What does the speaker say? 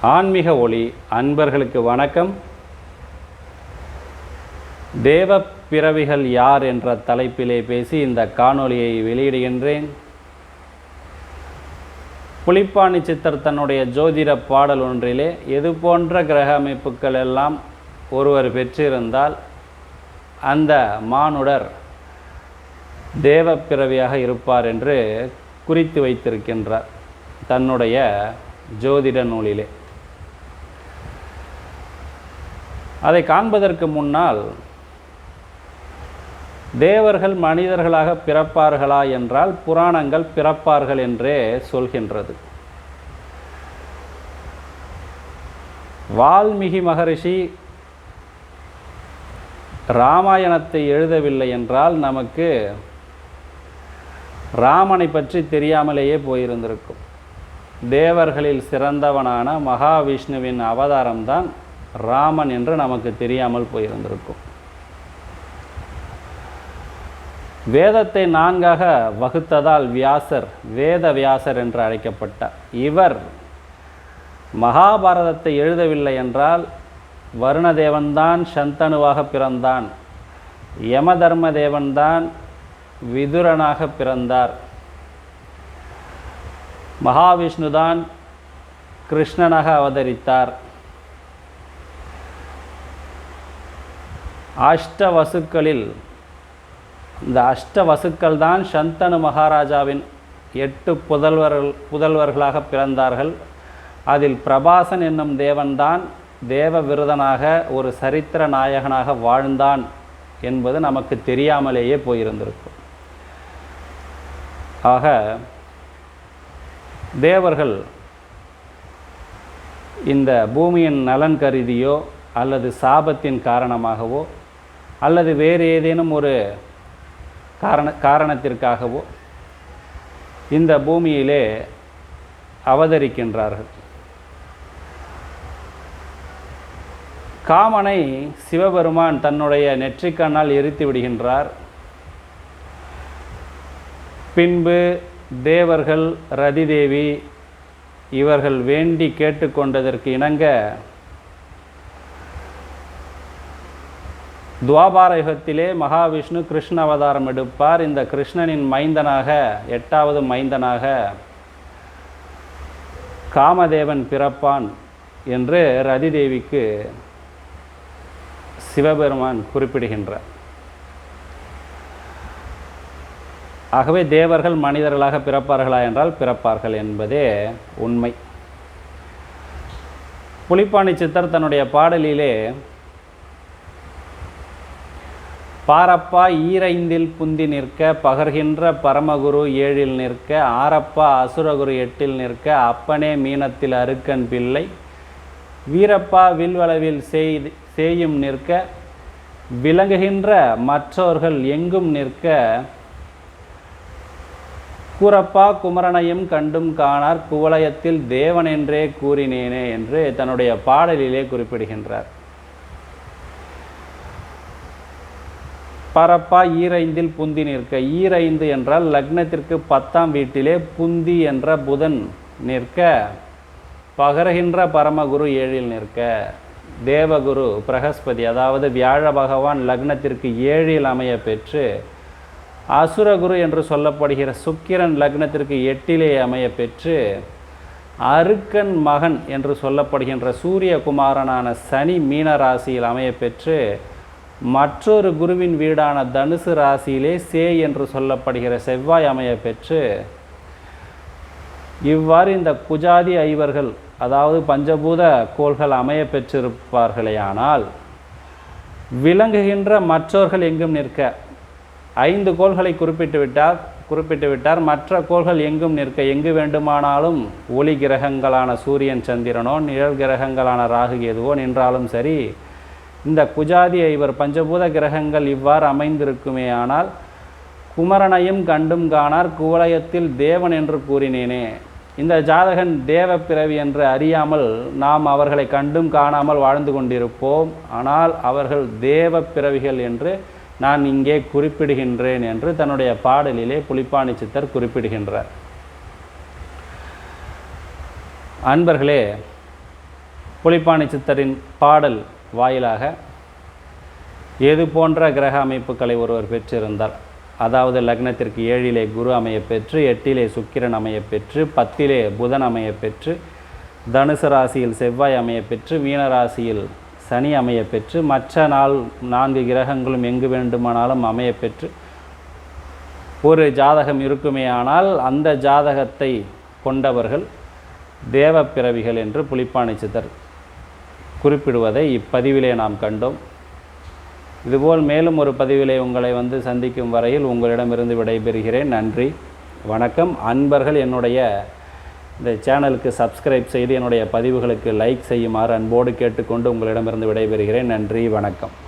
ஆன்மீக ஒளி அன்பர்களுக்கு வணக்கம். தேவ பிறவிகள் யார் என்ற தலைப்பிலே பேசி இந்த காணொளியை வெளியிடுகின்றேன். புலிப்பாணி சித்தர் தன்னுடைய ஜோதிட பாடல் ஒன்றிலே எது போன்ற கிரக அமைப்புகள் எல்லாம் ஒருவர் பெற்றிருந்தால் அந்த மானுடர் தேவ பிறவியாக இருப்பார் என்று குறித்து வைத்திருக்கின்றார் தன்னுடைய ஜோதிட நூலிலே. அதை காண்பதற்கு முன்னால் தேவர்கள் மனிதர்களாக பிறப்பார்களா என்றால் புராணங்கள் பிறப்பார்கள் என்றே சொல்கின்றது. வால்மீகி மகரிஷி ராமாயணத்தை எழுதவில்லை என்றால் நமக்கு ராமனை பற்றி தெரியாமலேயே போயிருந்திருக்கும். தேவர்களில் சிறந்தவனான மகாவிஷ்ணுவின் அவதாரம்தான் ராமன் என்று நமக்கு தெரியாமல் போயிருந்திருக்கும். வேதத்தை நான்காக வகுத்ததால் வியாசர் வேத வியாசர் என்று அழைக்கப்பட்டார். இவர் மகாபாரதத்தை எழுதவில்லை என்றால் வருணதேவன்தான் சந்தனுவாக பிறந்தான். யமதர்ம தேவன்தான் விதுரனாக பிறந்தார். மகாவிஷ்ணுதான் கிருஷ்ணனாக அவதரித்தார். அஷ்ட வசுக்களில் இந்த அஷ்ட வசுக்கள் தான் சந்தனு மகாராஜாவின் எட்டு புதல்வர்கள் புதல்வர்களாக பிறந்தார்கள். அதில் பிரபாசன் என்னும் தேவன்தான் தேவ விருதனாக ஒரு சரித்திர நாயகனாக வாழ்ந்தான் என்பது நமக்கு தெரியாமலேயே போயிருந்திருக்கும். ஆக தேவர்கள் இந்த பூமியின் நலன் கருதியோ அல்லது சாபத்தின் காரணமாகவோ அல்லது வேறு ஏதேனும் ஒரு காரண காரணத்திற்காகவோ இந்த பூமியிலே அவதரிக்கின்றார்கள். காமனை சிவபெருமான் தன்னுடைய நெற்றிக்கண்ணால் எரித்து விடுகின்றார். பின்பு தேவர்கள் ரதிதேவி இவர்கள் வேண்டி கேட்டுக்கொண்டதற்கு இணங்க துவாபார யுகத்திலே மகாவிஷ்ணு கிருஷ்ண அவதாரம் எடுப்பார். இந்த கிருஷ்ணனின் மைந்தனாக எட்டாவது மைந்தனாக காமதேவன் பிறப்பான் என்று ரதிதேவிக்கு சிவபெருமான் குறிப்பிடுகின்றார். ஆகவே தேவர்கள் மனிதர்களாக பிறப்பார்களா என்றால் பிறப்பார்கள் என்பதே உண்மை. புலிப்பாணி சித்தர் தன்னுடைய பாடலிலே பாரப்பா ஈரைந்தில் புந்தி நிற்க பகர்கின்ற பரமகுரு ஏழில் நிற்க ஆரப்பா அசுரகுரு எட்டில் நிற்க அப்பனே மீனத்தில் அருக்கன் பிள்ளை. வீரப்பா வில்வளவில் செய் செய்யும் நிற்க விளங்குகின்ற மற்றவர்கள் எங்கும் நிற்க கூறப்பா குமரனையும் கண்டும் காணார் குவலயத்தில் தேவன் என்றே கூறினேனே என்று தன்னுடைய பாடலிலே குறிப்பிடுகின்றார். பரப்பா ஈரைந்தில் புந்தி நிற்க. ஈரைந்து என்றால் லக்னத்திற்கு பத்தாம் வீட்டிலே புந்தி என்ற புதன் நிற்க. பகருகின்ற பரமகுரு ஏழில் நிற்க. தேவகுரு பிரகஸ்பதி அதாவது வியாழ பகவான் லக்னத்திற்கு ஏழில் அமைய பெற்று அசுரகுரு என்று சொல்லப்படுகிற சுக்கிரன் லக்னத்திற்கு எட்டிலே அமைய பெற்று அருக்கன் மகன் என்று சொல்லப்படுகின்ற சூரியகுமாரனான சனி மீன ராசியில் அமைய பெற்று மற்றொரு குருவின் வீடான தனுசு ராசியிலே சே என்று சொல்லப்படுகிற செவ்வாய் அமைய பெற்று இவ்வாறு இந்த குஜாதி ஐவர்கள் அதாவது பஞ்சபூத கோள்கள் அமைய பெற்றிருப்பார்களேயானால் விளங்குகின்ற மற்றவர்கள் எங்கும் நிற்க. ஐந்து கோள்களை குறிப்பிட்டு விட்டார் குறிப்பிட்டு விட்டார். மற்ற கோள்கள் எங்கும் நிற்க எங்கு வேண்டுமானாலும் ஒளி கிரகங்களான சூரியன் சந்திரனோ நிழல் கிரகங்களான ராகு எதுவோ நின்றாலும் சரி இந்த குஜாதி ஐவர் பஞ்சபூத கிரகங்கள் இவ்வாறு அமைந்திருக்குமே ஆனால் குமரனையும் கண்டும் காணார் குவலயத்தில் தேவன் என்று கூறினேனே. இந்த ஜாதகன் தேவ பிறவி என்று அறியாமல் நாம் அவர்களை கண்டும் காணாமல் வாழ்ந்து கொண்டிருப்போம். ஆனால் அவர்கள் தேவ பிறவிகள் என்று நான் இங்கே குறிப்பிடுகின்றேன் என்று தன்னுடைய பாடலிலே புலிப்பாணி சித்தர் குறிப்பிடுகின்றார். அன்பர்களே புலிப்பாணி சித்தரின் பாடல் வாயிலாக எது போன்ற கிரக அமைப்புகளை ஒருவர் பெற்றிருந்தால் அதாவது லக்னத்திற்கு ஏழிலே குரு அமைய பெற்று எட்டிலே சுக்கிரன் அமையப் பெற்று பத்திலே புதன் அமையப் பெற்று தனுசு ராசியில் செவ்வாய் அமைய பெற்று மீனராசியில் சனி அமையப் பெற்று மற்ற நாள் நான்கு கிரகங்களும் எங்கு வேண்டுமானாலும் அமையப் பெற்று ஒரு ஜாதகம் இருக்குமே ஆனால் அந்த ஜாதகத்தை கொண்டவர்கள் தேவப்பிறவிகள் என்று புலிப்பாணி சித்தர் குறிப்பிடுவதை இப்பதிவிலே நாம் கண்டோம். இதுபோல் மேலும் ஒரு பதிவிலே உங்களை வந்து சந்திக்கும் வரையில் உங்களிடமிருந்து விடைபெறுகிறேன். நன்றி. வணக்கம். அன்பர்கள் என்னுடைய இந்த சேனலுக்கு சப்ஸ்கிரைப் செய்து என்னுடைய பதிவுகளுக்கு லைக் செய்யுமாறு அன்போடு கேட்டுக்கொண்டு உங்களிடமிருந்து விடைபெறுகிறேன். நன்றி. வணக்கம்.